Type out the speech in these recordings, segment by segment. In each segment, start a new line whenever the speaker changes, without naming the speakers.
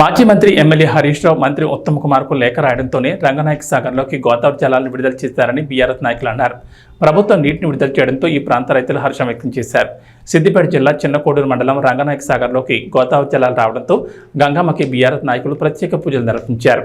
మాజీ మంత్రి ఎమ్మెల్యే హరీష్ రావు మంత్రి ఉత్తమ్ కుమార్కు లేఖ రాయడంతోనే రంగనాయక సాగర్లోకి గోదావరి జలాలను విడుదల చేశారని బీఆర్ఎస్ నాయకులు అన్నారు. ప్రభుత్వం నీటిని విడుదల చేయడంతో ఈ ప్రాంత రైతులు హర్షం వ్యక్తం చేశారు. సిద్దిపేట జిల్లా చిన్నకోడూరు మండలం రంగనాయక సాగర్లోకి గోదావరి జలాలు రావడంతో గంగమ్మకి బీఆర్ఎస్ నాయకులు ప్రత్యేక పూజలు నిర్వహించారు.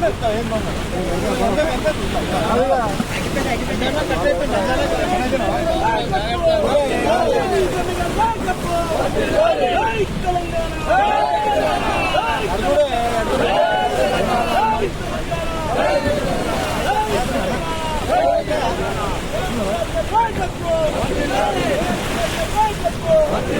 తీసిన
Success,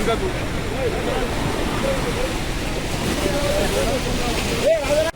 え、あれ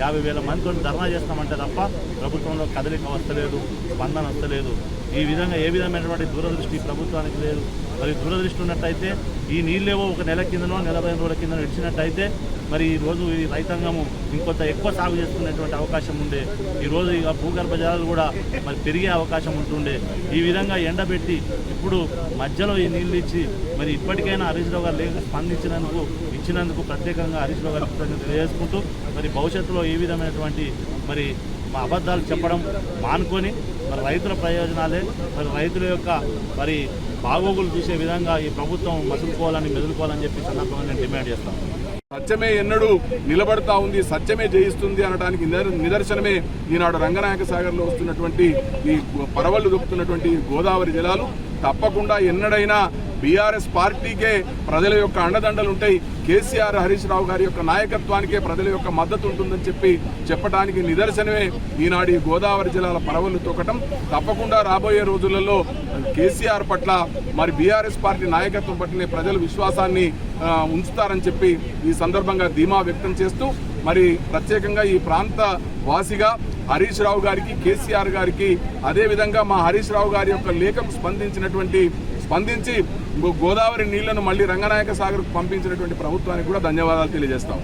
యాభై వేల మందితో ధర్నా చేస్తామంటే తప్ప ప్రభుత్వంలో కదలిక వస్తలేదు స్పందన వస్తలేదు. ఈ విధంగా ఏ విధమైనటువంటి దూరదృష్టి ప్రభుత్వానికి లేదు. మరి దూరదృష్టి ఉన్నట్టయితే ఈ నీళ్ళేవో ఒక నెల కిందనో నలభై రోజుల కిందనో ఇచ్చినట్టయితే మరి ఈ రోజు ఈ రైతాంగము ఇంకొంత ఎక్కువ సాగు చేసుకునేటువంటి అవకాశం ఉండే. ఈ ఇక భూగర్భ జలాలు కూడా మరి పెరిగే అవకాశం ఉంటుండే. ఈ విధంగా ఎండబెట్టి ఇప్పుడు మధ్యలో ఈ నీళ్ళు ఇచ్చి మరి ఇప్పటికైనా హరీష్ రావు గారు స్పందించినందుకు ఇచ్చినందుకు ప్రత్యేకంగా హరీష్ రావు గారికి తెలియజేసుకుంటూ మరి భవిష్యత్తులో ఏ విధమైనటువంటి మరి మా అబద్ధాలు చెప్పడం మానుకొని మరి రైతుల ప్రయోజనాలే మరి రైతుల యొక్క మరి బాగోగులు చూసే విధంగా ఈ ప్రభుత్వం మసులుకోవాలని మెదులుకోవాలని చెప్పి సందర్భంగా నేను డిమాండ్ చేస్తాను
సత్యమే ఎన్నడూ నిలబడతా ఉంది సత్యమే జయిస్తుంది అనడానికి నిదర్శనమే ఈనాడు రంగనాయక సాగర్లో వస్తున్నటువంటి ఈ పరవళ్ళు దొక్కుతున్నటువంటి గోదావరి జలాలు. తప్పకుండా ఎన్నడైనా బీఆర్ఎస్ పార్టీకే ప్రజల యొక్క అండదండలు ఉంటాయి కేసీఆర్ హరీష్ రావు గారి యొక్క నాయకత్వానికే ప్రజల యొక్క మద్దతు ఉంటుందని చెప్పి చెప్పడానికి నిదర్శనమే ఈనాడు గోదావరి జిల్లాల పరవలు తొక్కటం తప్పకుండా రాబోయే రోజులలో కేసీఆర్ పట్ల మరి బీఆర్ఎస్ పార్టీ నాయకత్వం పట్లనే ప్రజలు విశ్వాసాన్ని ఉంచుతారని చెప్పి ఈ సందర్భంగా ధీమా వ్యక్తం చేస్తూ మరి ప్రత్యేకంగా ఈ ప్రాంత వాసిగా హరీష్ రావు గారికి కేసీఆర్ గారికి అదేవిధంగా మా హరీష్ రావు గారి యొక్క లేఖకు స్పందించినటువంటి స్పందించి గోదావరి నీళ్ళను మళ్ళీ రంగనాయక సాగర్కు పంపించినటువంటి ప్రభుత్వానికి కూడా ధన్యవాదాలు తెలియజేస్తాం.